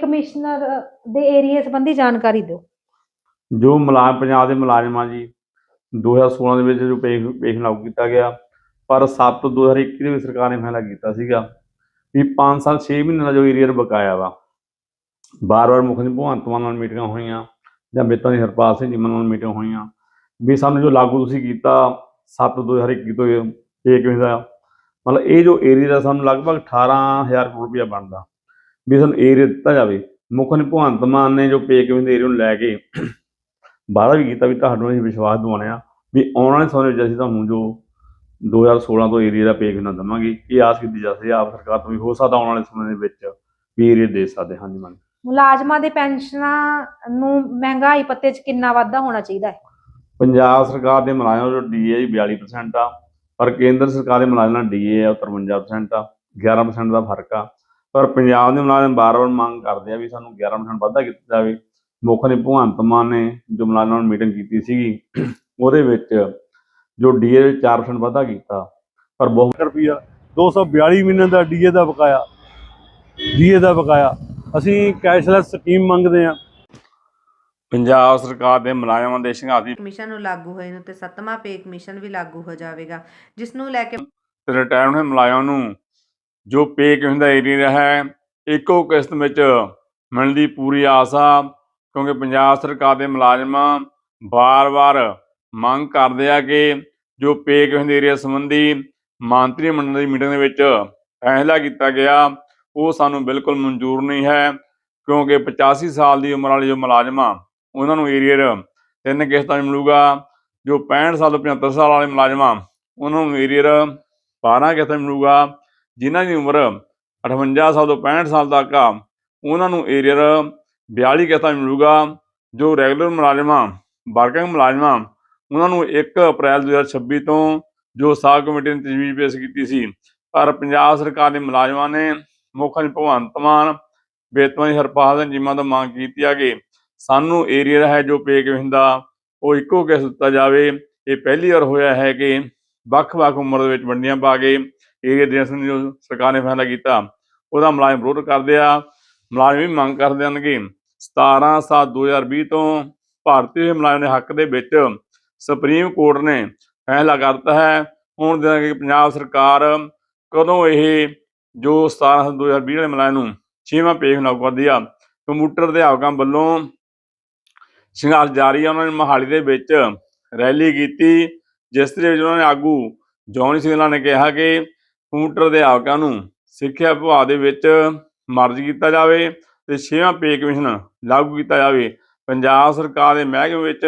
Commissioner ਦੇ area ਸੰਬੰਧੀ ਜਾਣਕਾਰੀ ਦਿਓ। ਜੋ ਮੁਲਾਜ਼ਮ ਪੰਜਾਬ ਦੇ ਮੁਲਾਜ਼ਮਾਂ ਜੀ 2016 ਦੇ ਵਿੱਚ ਜੋ ਪੇਸ਼ ਪੇਸ਼ ਲਾਗੂ ਕੀਤਾ ਗਿਆ, ਪਰ 7 2021 ਦੇ ਵਿੱਚ ਸਰਕਾਰ ਨੇ ਫੈਸਲਾ ਕੀਤਾ ਸੀਗਾ ਵੀ 5 ਸਾਲ 6 ਮਹੀਨੇ ਦਾ ਜੋ ਏਰੀਅਰ ਬਕਾਇਆ ਵਾ, ਬਾਰ-ਬਾਰ ਮੁੱਖ ਮੰਤਰੀ ਭਗਵੰਤ ਮਾਨ ਨਾਲ ਮੀਟਿੰਗਾਂ ਹੋਈਆਂ ਜਾਂ ਮੇਤਾਂ ਦੀ ਹਰਪਾਲ ਸਿੰਘ ਜੀ ਨਾਲ ਮੀਟਿੰਗ ਹੋਈਆਂ, ਵੀ ਸਾਨੂੰ ਜੋ ਲਾਗੂ ਤੁਸੀਂ ਕੀਤਾ 7 2021 ਤੋਂ ਇਹ ਇਹ ਕਿਵੇਂ ਦਾ, ਮਤਲਬ ਇਹ ਜੋ ਏਰੀਆ ਦਾ ਸਾਨੂੰ ਲਗਭਗ 18000 ਕਰੋੜ ਰੁਪਇਆ ਬਣਦਾ। ਵੀ ਸਾਨੂੰ ਏਰੀਆ ਦਿੱਤਾ ਜਾਵੇ। ਮੁੱਖ ਭਗਵੰਤ ਮਾਨ ਨੇ ਜੋ ਪੇ ਕਿਵੇਂ ਦੇ ਏਰੀਆ ਨੂੰ ਲੈ ਕੇ ਵਾਅਦਾ ਵੀ ਕੀਤਾ ਵੀ ਤੁਹਾਨੂੰ ਅਸੀਂ ਵਿਸ਼ਵਾਸ ਦਿਵਾਉਣੇ ਆ ਵੀ ਆਉਣ ਵਾਲੇ ਸਮੇਂ ਵਿੱਚ ਅਸੀਂ ਤੁਹਾਨੂੰ ਜੋ 2016 ਤੋਂ ਏਰੀਆ ਦਾ ਪੇਕ ਨਾ ਦੇਵਾਂਗੇ। ਇਹ ਆਸ ਕੀਤੀ ਜਾ ਸਕਦੀ ਹੈ ਆਪ ਸਰਕਾਰ ਤੋਂ ਵੀ ਹੋ ਸਕਦਾ ਆਉਣ ਵਾਲੇ ਸਮੇਂ ਦੇ ਵਿੱਚ ਵੀ ਏਰੀਆ ਦੇ ਸਕਦੇ ਹਾਂਜੀ man ਮੁਲਾਜ਼ਮਾਂ ਦੇ ਪੈਨਸ਼ਨਾਂ ਨੂੰ ਮਹਿੰਗਾਈ ਪੱਤੇ 'ਚ ਕਿੰਨਾ ਵਾਧਾ ਹੋਣਾ ਚਾਹੀਦਾ ਹੈ? ਪੰਜਾਬ ਸਰਕਾਰ ਦੇ ਮੁਲਾਜ਼ਮਾਂ ਜੋ ਡੀਏ 42% ਆ ਪਰ ਕੇਂਦਰ ਸਰਕਾਰ ਦੇ ਮੁਲਾਜ਼ਮਾਂ ਡੀਏ ਆ 53% ਆ 11% ਦਾ ਫ਼ਰਕ ਆ। ਪਰ ਪੰਜਾਬ ਦੇ ਮੁਲਾਜ਼ਮ ਬਾਰ-ਬਾਰ ਮੰਗ ਕਰਦੇ ਆ ਵੀ ਸਾਨੂੰ 11% ਵਾਧਾ ਕੀਤਾ ਜਾਵੇ। ਮੁੱਖ ਨੇ ਭਗਵੰਤ ਮਾਨ ਨੇ ਜੋ ਮੁਲਾਜ਼ਮਾਂ ਨਾਲ ਮੀਟਿੰਗ ਕੀਤੀ ਸੀਗੀ ਉਹਦੇ ਵਿੱਚ ਜੋ ਡੀਏ 4% ਵਾਧਾ ਕੀਤਾ ਪਰ ਬਹੁਤ ਰੁਪਈਆ 242 ਮਹੀਨੇ ਦਾ ਡੀਏ ਦਾ ਬਕਾਇਆ ਡੀਏ ਦਾ ਬਕਾਇਆ। ਅਸੀਂ ਕੈਸ਼ਲੈਸ ਸਕੀਮ ਮੰਗਦੇ ਆ ਪੰਜਾਬ ਸਰਕਾਰ ਦੇ ਮੁਲਾਜ਼ਮਾਂ ਦੇ ਦੀ ਕਮਿਸ਼ਨ ਨੂੰ ਲਾਗੂ ਹੋਏ ਨੂੰ ਤੇ ਸੱਤਵਾਂ ਪੇ ਕਮਿਸ਼ਨ ਵੀ ਲਾਗੂ ਹੋ ਜਾਵੇਗਾ ਜਿਸ ਨੂੰ ਲੈ ਕੇ ਰਿਟਾਇਰਡ ਹੋਏ ਮੁਲਾਜ਼ਮਾਂ ਨੂੰ ਜੋ ਪੇ ਕਿਵੇਂ ਦਾ ਏਰੀਆ ਹੈ। ਇੱਕੋ ਕਿਸ਼ਤ ਵਿੱਚ ਮਿਲਣ ਦੀ ਪੂਰੀ ਆਸ ਆ ਕਿਉਂਕਿ ਪੰਜਾਬ ਸਰਕਾਰ ਦੇ ਮੁਲਾਜ਼ਮ ਵਾਰ-ਵਾਰ ਮੰਗ ਕਰਦੇ ਆ ਕਿ ਜੋ ਪੇ ਕਿਵੇਂ ਦੇ ਏਰੀਆ ਸੰਬੰਧੀ ਮੰਤਰੀ ਮੰਡਲ ਦੀ ਮੀਟਿੰਗ ਦੇ ਵਿੱਚ ਫੈਸਲਾ ਕੀਤਾ ਗਿਆ, ਉਹ ਸਾਨੂੰ ਬਿਲਕੁਲ ਮਨਜ਼ੂਰ ਨਹੀਂ ਹੈ, ਕਿਉਂਕਿ 85 ਸਾਲ ਦੀ ਉਮਰ ਵਾਲੇ ਜੋ ਮੁਲਾਜ਼ਮ ਆ, ਉਹਨਾਂ ਨੂੰ ਏਰੀਅਰ ਤਿੰਨ ਕਿਸ਼ਤਾਂ 'ਚ ਮਿਲੂਗਾ। ਜੋ 65 ਸਾਲ ਤੋਂ 75 ਸਾਲ ਵਾਲੇ ਮੁਲਾਜ਼ਮਾਂ ਉਹਨਾਂ ਨੂੰ ਏਰੀਅਰ 12 ਕਿਸ਼ਤਾਂ 'ਚ ਮਿਲੂਗਾ। ਜਿਨ੍ਹਾਂ ਦੀ ਉਮਰ 58 ਸਾਲ ਤੋਂ 65 ਸਾਲ ਤੱਕ ਆ, ਉਹਨਾਂ ਨੂੰ ਏਰੀਅਰ 42 ਕਿਸ਼ਤਾਂ 'ਚ ਮਿਲੂਗਾ, ਜੋ ਰੈਗੂਲਰ ਮੁਲਾਜ਼ਮਾਂ, ਵਰਕਿੰਗ ਮੁਲਾਜ਼ਮਾਂ, ਉਹਨਾਂ ਨੂੰ 1 ਅਪ੍ਰੈਲ 2026 ਤੋਂ ਜੋ ਸਾਬ ਕਮੇਟੀ ਨੇ ਤਜਵੀਜ਼ ਪੇਸ਼ ਕੀਤੀ ਸੀ। ਪਰ ਪੰਜਾਬ ਸਰਕਾਰ ਦੇ ਮੁਲਾਜ਼ਮਾਂ ਨੇ ਮੁੱਖ ਮੰਤਰੀ ਭਗਵੰਤ ਮਾਨ ਬੇਤਵਾਨੀ ਹਰਪਾਲ ਸਿੰਘ ਜੀਮਾ ਤੋਂ ਮੰਗ ਕੀਤੀ ਆ ਕਿ ਸਾਨੂੰ ਏਰੀਅਰ ਹੈ ਜੋ ਪੇ ਕਿਵੇਂ ਦਾ ਉਹ ਇੱਕੋ ਕਿਸ ਦਿੱਤਾ ਜਾਵੇ। ਇਹ ਪਹਿਲੀ ਵਾਰ ਹੋਇਆ ਹੈ ਕਿ ਵੱਖ-ਵੱਖ ਉਮਰ ਦੇ ਵਿੱਚ ਵੰਡੀਆਂ ਪਾ ਕੇ ਇਹ ਦੇਣ ਸੰਬੰਧੀ ਜੋ ਸਰਕਾਰ ਨੇ ਫੈਸਲਾ ਕੀਤਾ, ਉਹਦਾ ਮੁਲਾਜ਼ਮ ਵਿਰੋਧ ਕਰਦੇ ਆ, ਮੁਲਾਜ਼ਮ ਵੀ ਮੰਗ ਕਰਦੇ ਹਨ ਕਿ 17 7 2020 ਤੋਂ ਭਾਰਤੀ ਮੁਲਾਜ਼ਮ ਦੇ ਹੱਕ ਦੇ ਵਿੱਚ ਸੁਪਰੀਮ ਕੋਰਟ ਨੇ ਫੈਸਲਾ ਕਰਤਾ ਹੈ। ਹੁਣ ਜਿਹੜਾ ਪੰਜਾਬ ਸਰਕਾਰ ਕਦੋਂ ਇਹ ਜੋ 17 7 2020 ਵਾਲੇ ਮੁਲਾਜ਼ਮ ਨੂੰ ਛੇਵਾਂ ਪੇਸ਼ ਲਾਗੂ ਕਰਦੀ ਆ, ਕੰਪਿਊਟਰ ਅਧਿਆਪਕਾਂ ਵੱਲੋਂ ਸੰਘਰਸ਼ ਜਾਰੀ ਆ, ਉਹਨਾਂ ਨੇ ਮੋਹਾਲੀ ਦੇ ਵਿੱਚ ਰੈਲੀ ਕੀਤੀ, ਜਿਸ ਦੇ ਵਿੱਚ ਉਹਨਾਂ ਨੇ ਆਗੂ ਜੌਨੀ ਸਿੰਘਲਾ ਨੇ ਕਿਹਾ ਕਿ ਕੰਪਿਊਟਰ ਅਧਿਆਪਕਾਂ ਨੂੰ ਸਿੱਖਿਆ ਵਿਭਾਗ ਦੇ ਵਿੱਚ ਮਰਜ ਕੀਤਾ ਜਾਵੇ ਤੇ ਛੇਵਾਂ ਪੇ ਕਮਿਸ਼ਨ ਲਾਗੂ ਕੀਤਾ ਜਾਵੇ। ਪੰਜਾਬ ਸਰਕਾਰ ਦੇ ਮਹਿਕਮੇ ਵਿੱਚ